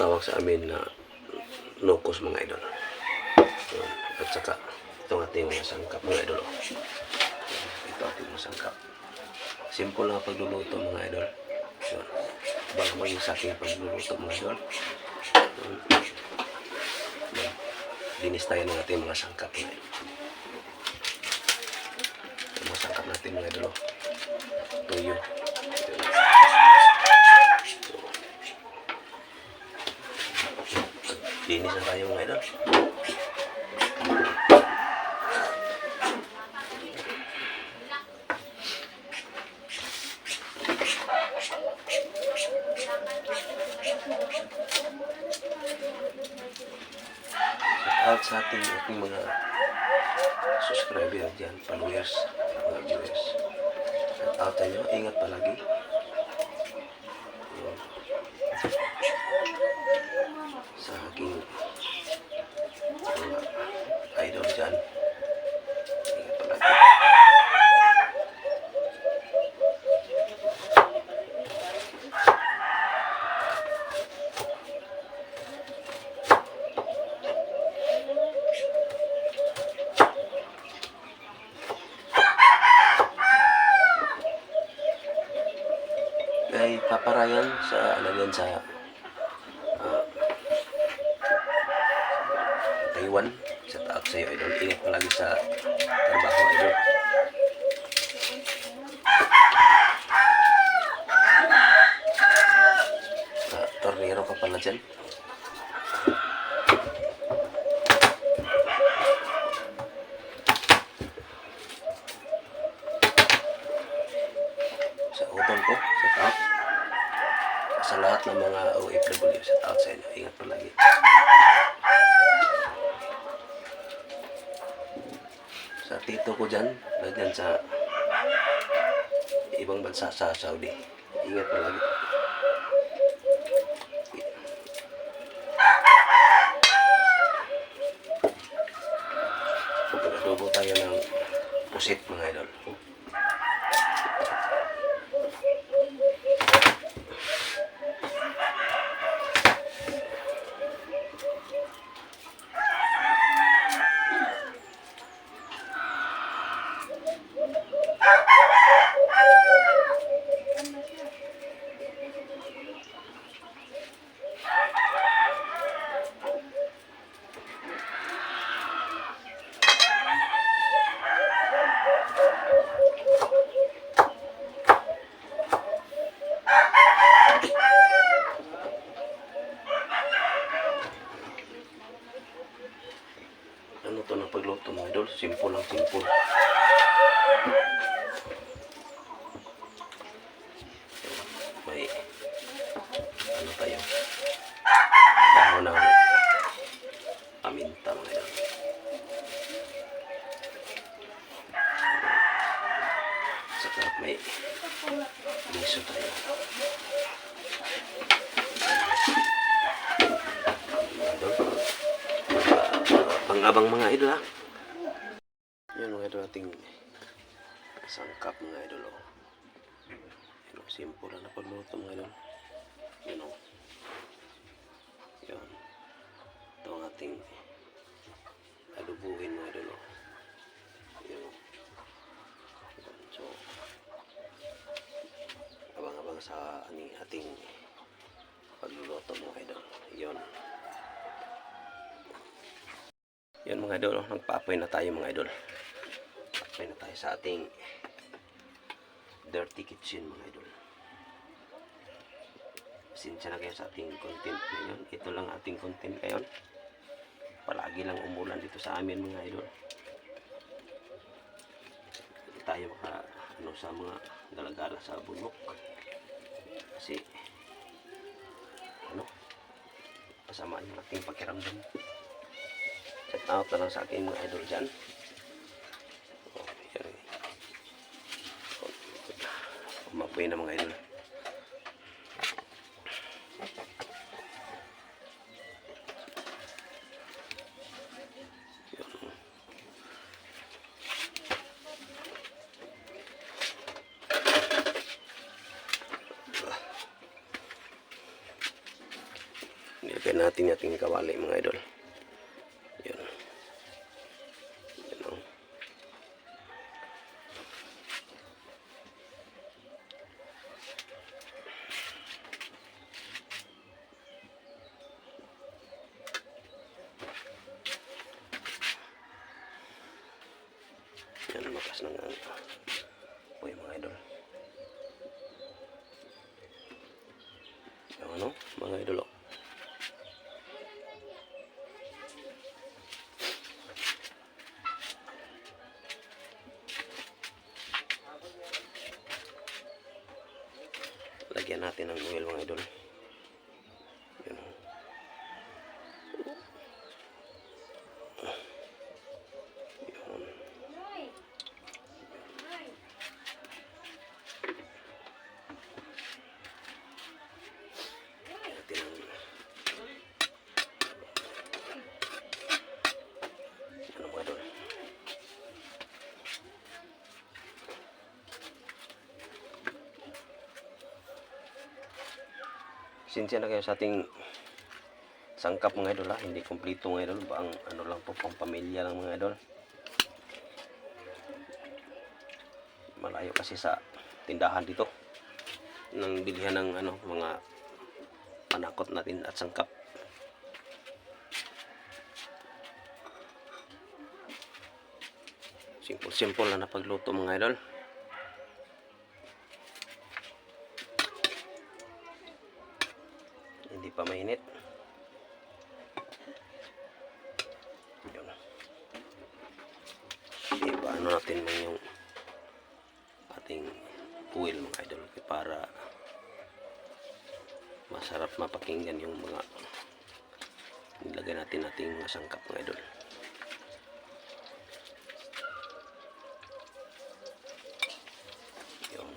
tawag sa amin na nukos mga idol. Yun. At saka itong ating mga sangkap mga idol. Ito ating mga sangkap. Simple ang pagluluto mga idol. Yun. Bago maging sa aking pagluluto mga idol. Yun. Tayo ng ating mga sangkap mga idol. Yung mga sangkap natin mga idol. oh. Tuyo. Yun. Linis na tayo mga idol. 吗？小给你。Taiwan. Sa taak sa'yo idol. Ingat palagi sa trabaho idol. Ah, tornero ka pala dyan. Sa utol ko sa taak sa lahat ng mga OFW sa taak sa inyo ingat palagi sa tito ko dyan na dyan sa ibang bansa sa Saudi. Ingat palagi Mag-adobo tayo ng pusit mga idol Ano to na pagluto mga idol? Simple lang, simple. May ano tayo? Dahon ng paminta mga idol. Saka may miso tayo. Pang-abang mga idol ha. Yan mga idol ating sangkap mga idol oh. Yan oh, simple na pagluto mga idol. Yan oh. Yan. Ito ang ating adubuhin mga idol oh. Yan oh. Yan. So, abang-abang sa ani ating pagluluto mga idol. Yan. Yan mga idol, oh, nagpa-apply na tayo mga idol. Apply na tayo sa ating dirty kitchen mga idol. Sinsya na kayo sa ating content ngayon. Ito lang ating content ngayon. Palagi lang umulan dito sa amin mga idol. Hindi tayo maka ano sa mga galagala sa bunok. Kasi ano kasama yung ating pakiramdam. Check out na lang sa akin mga idol dyan. Yan. Umapoy na mga idol. Yan. Natin ating kawali mga idol. Yun. Yun oh. Yan, makas ng ang Uy, mga idol. Yung ano, mga idol. oh. Lagyan natin ng oil mga idol. Yan. oh. Yun. Natin ang ano mga idol. Sinsya na kayo sa ating sangkap mga idol ha. Hindi kompleto mga idol. Ang ano lang po, pang pamilya lang mga idol. Malayo kasi sa tindahan dito. Nang bilihan ng ano, mga panakot natin at sangkap. Simple-simple na pagluto mga idol. Ipaano natin mo yung ating oil mga idol para masarap mapakinggan yung mga nilagay natin nating mga sangkap mga idol. Yung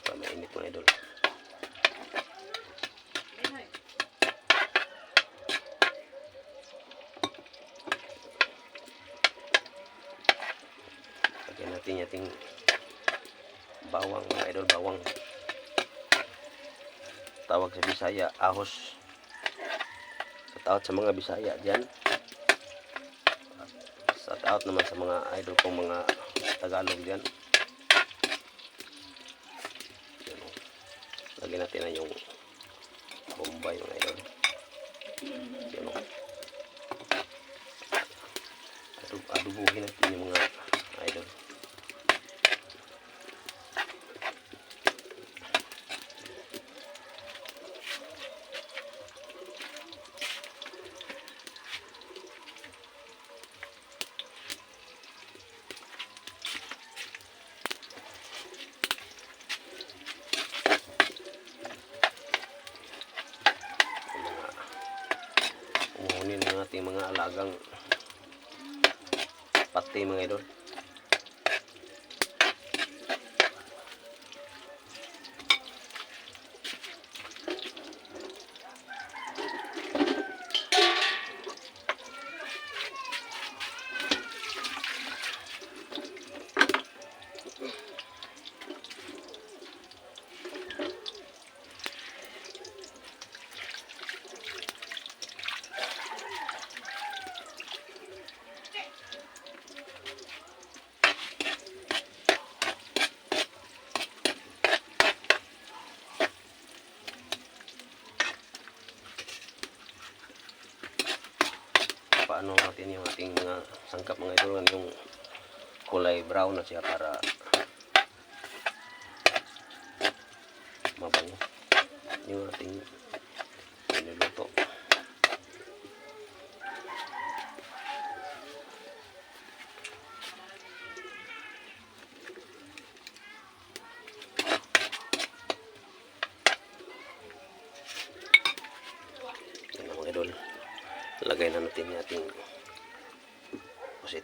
pa mainit mga idol. Lagyan natin yating bawang mga idol, bawang. Tawag sa Bisaya, ahos. Sa sa mga Bisaya diyan. Sa taot naman sa mga idol kong mga Tagalog diyan. Yan o. Lagyan natin na yung bombay mga idol. Yan o. Adub adubuhin natin yung mga idol. Yung mga umuhunin ng ating mga alagang pati mga idol. Ating mga sangkap mga idol yung kulay brown na siya para mabango. Yung ating niluluto yan na mga idol lagay na natin yung ating pusit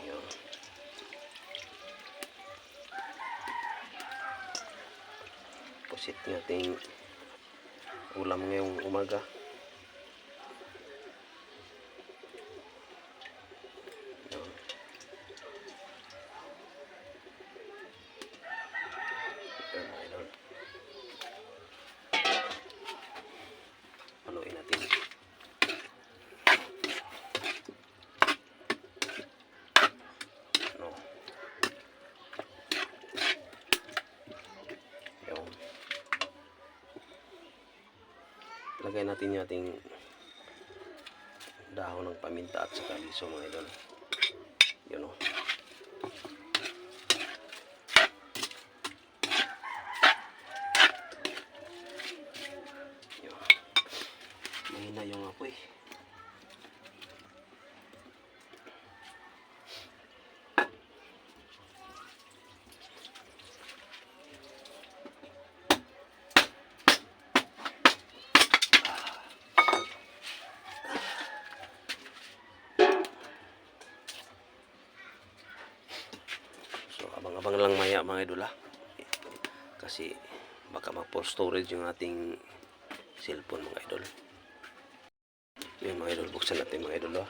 Yun. Pusit ng ating ulam ngayong umaga Yun. Ilagay natin yung ating dahon ng paminta at saka liso mga idol. Yun o. lang maya mga idol ha. Kasi baka mag-for storage yung ating cellphone mga idol. Yun mga idol, buksan natin mga idol ha.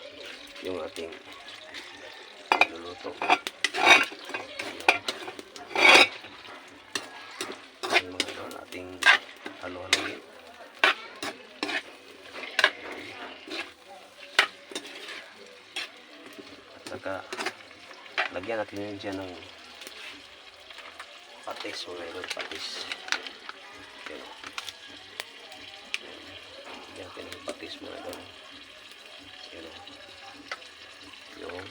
Yung ating niluluto. Yung mga idol, ating halo-haloin. At saka lagyan natin yun dyan ng patis mga idol patis. Yun o lagyan natin ng patis mga idol yun. O yung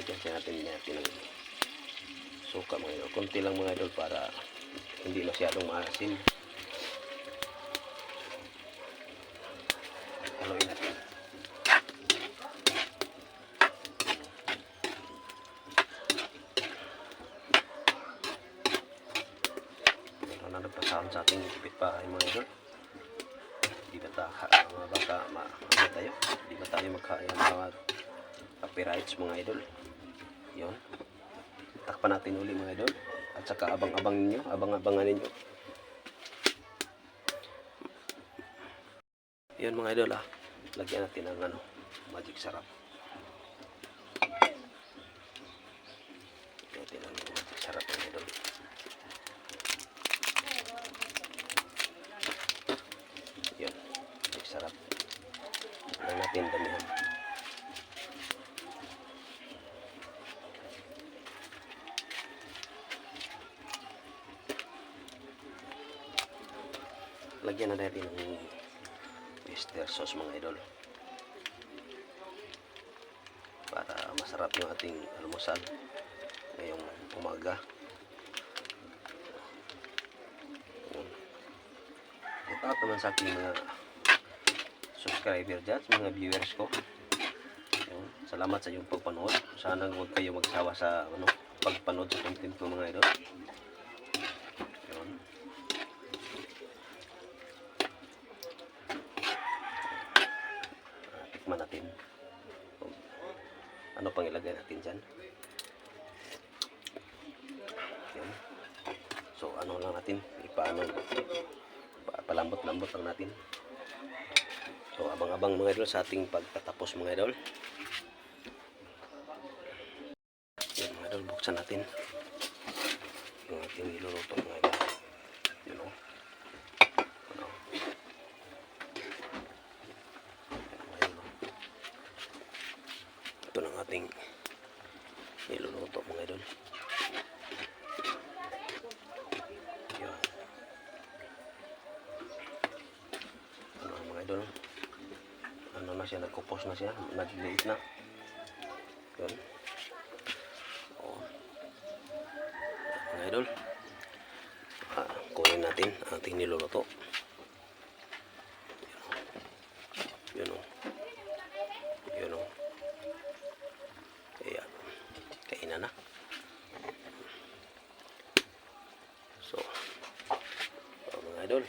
lagyan siya natin natin ng suka mga idol konti lang mga idol para hindi masyadong maasim haluin natin meron na nagpasahan sa ating kapitbahay mga idol di ba ta mga baka ma ano tayo di ba tayo magkaya mga copyrights mga idol? Yon takpan natin uli mga idol. At saka abang-abang ninyo abang-abangan ninyo. Yun mga idol ah. Lagyan natin ng ano magic sarap lagyan natin ng magic sarap mga idol yun magic sarap lang natin damihan lagyan na natin ng oyster sauce mga idol. Para masarap yung ating almusal ngayong umaga. Out naman sa aking mga subscriber dyan mga viewers ko Yun. salamat sa inyong pagpanood sana huwag kayo magsawa sa ano, pagpanood sa content ko mga idol Yun. Ah, tikman natin ano pang ilagay natin dyan Yan. so ano lang natin ipaano pa- palambot-lambot lang natin so abang-abang mga idol sa ating pagtatapos mga idol yan mga idol buksan natin yung ating niluluto mga idol yun. Ito ng ating niluluto mga idol. Yan. Ano mga idol? Na siya, nagkupos na siya, nagliit na. Yun. Oo. Mga idol. Ah, kunin natin ang ating niluluto. Yun o. Yun o. Ayan. Kainan na. So, oh, mga idol.